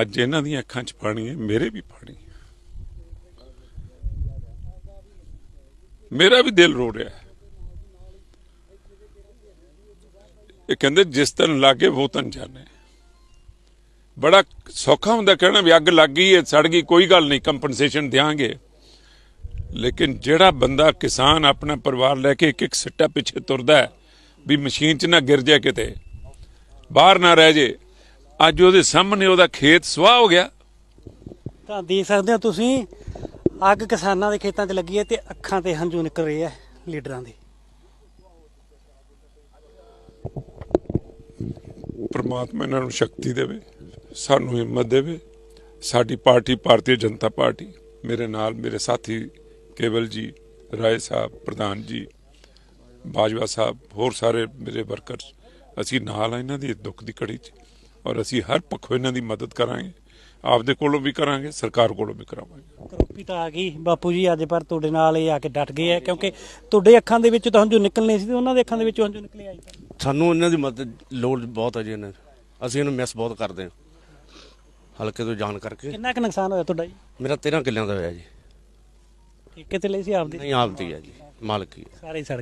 ਅੱਜ ਇਹਨਾਂ ਦੀਆਂ ਅੱਖਾਂ 'ਚ ਪਾਣੀ ਹੈ, ਮੇਰੇ ਵੀ ਪਾਣੀ ਹੈ। ਮੇਰਾ ਵੀ ਦਿਲ ਰੋ ਰਿਹਾ ਹੈ। ਇਹ ਕਹਿੰਦੇ, ਜਿਸ ਤਨ ਲਾਗੇ ਉਹ ਤਨ ਜਾਣੇ ਬੜਾ ਸੌਖਾ ਹੁੰਦਾ ਕਹਿਣਾ ਵੀ ਅੱਗ ਲੱਗ ਗਈ ਹੈ, ਸੜ ਗਈ, ਕੋਈ ਗੱਲ ਨਹੀਂ, ਕੰਪਨਸੇਸ਼ਨ ਦਿਆਂਗੇ। ਲੇਕਿਨ ਜਿਹੜਾ ਬੰਦਾ ਕਿਸਾਨ ਆਪਣਾ ਪਰਿਵਾਰ ਲੈ ਕੇ ਇੱਕ ਇੱਕ ਸਿੱਟਾ ਪਿੱਛੇ ਤੁਰਦਾ ਵੀ ਮਸ਼ੀਨ 'ਚ ਨਾ ਗਿਰ ਜਾਏ ਕਿਤੇ, ਬਾਹਰ ਨਾ ਰਹਿ ਜੇ ਅੱਜ ਉਹਦੇ ਸਾਹਮਣੇ ਉਹਦਾ ਖੇਤ ਸੁਆਹ ਹੋ ਗਿਆ। ਤਾਂ ਦੇਖ ਸਕਦੇ ਹੋ ਤੁਸੀਂ ਅੱਗ ਕਿਸਾਨਾਂ ਦੇ ਖੇਤਾਂ 'ਚ ਲੱਗੀ ਹੈ ਤੇ ਅੱਖਾਂ ਤੇ ਹੰਝੂ ਨਿਕਲ ਰਹੇ ਆ ਲੀਡਰਾਂ ਦੇ। ਪ੍ਰਮਾਤਮਾ ਇਹਨਾਂ ਨੂੰ ਸ਼ਕਤੀ ਦੇਵੇ ਸਾਨੂੰ ਹਿੰਮਤ ਦੇਵੇ। ਸਾਡੀ ਪਾਰਟੀ ਭਾਰਤੀ ਜਨਤਾ ਪਾਰਟੀ ਮੇਰੇ ਨਾਲ ਮੇਰੇ ਸਾਥੀ ਕੇਵਲ ਜੀ ਰਾਏ ਸਾਹਿਬ ਪ੍ਰਧਾਨ ਜੀ ਬਾਜਵਾ ਸਾਹਿਬ ਹੋਰ ਸਾਰੇ ਮੇਰੇ ਵਰਕਰਸ ਅਸੀਂ ਨਾਲ ਆ ਇਹਨਾਂ ਦੀ ਦੁੱਖ ਦੀ ਘੜੀ 'ਚ। ਔਰ ਅਸੀਂ ਹਰ ਪੱਖੋਂ ਇਹਨਾਂ ਦੀ ਮਦਦ ਕਰਾਂਗੇ। ਆਪਦੇ ਕੋਲੋਂ ਵੀ ਕਰਾਂਗੇ ਸਰਕਾਰ ਕੋਲੋਂ ਵੀ ਕਰਾਵਾਂਗੇ। ਕਰੋਪੀ ਤਾਂ ਆ ਗਈ। ਬਾਪੂ ਜੀ ਅੱਜ ਪਰ ਤੁਹਾਡੇ ਨਾਲ ਇਹ ਆ ਕੇ ਡਟ ਗਏ ਆ ਕਿਉਂਕਿ ਤੁਹਾਡੇ ਅੱਖਾਂ ਦੇ ਵਿੱਚ ਤਾਂ ਹੰਝੂ ਨਿਕਲਣੇ ਸੀ ਤੇ ਉਹਨਾਂ ਦੇ ਅੱਖਾਂ ਦੇ ਵਿੱਚੋਂ ਹੰਝੂ ਨਿਕਲੇ ਆਈ ਸਾਨੂੰ ਇਹਨਾਂ ਦੀ ਮਦਦ ਲੋੜ ਬਹੁਤ ਹੈ ਜੀ ਇਹਨਾਂ ਦੀ। ਅਸੀਂ ਇਹਨੂੰ ਮਿਸ ਬਹੁਤ ਕਰਦੇ ਹਾਂ। ਹਲਕੇ ਤੋਂ ਜਾਣ ਕਰਕੇ। ਕਿੰਨਾ ਕੁ ਨੁਕਸਾਨ ਹੋਇਆ ਤੁਹਾਡਾ ਜੀ? ਮੇਰਾ 13 ਕਿੱਲਿਆਂ ਦਾ ਹੋਇਆ ਜੀ। ਠੇਕੇ ਤੇ ਲਈ ਸੀ ਆਪਦੇ? ਨਹੀਂ ਆਪਦੀ ਹੈ ਜੀ। ਮਾਲਕੀ ਹੈ ਸਾਰੇ ਹੀ ਸੜ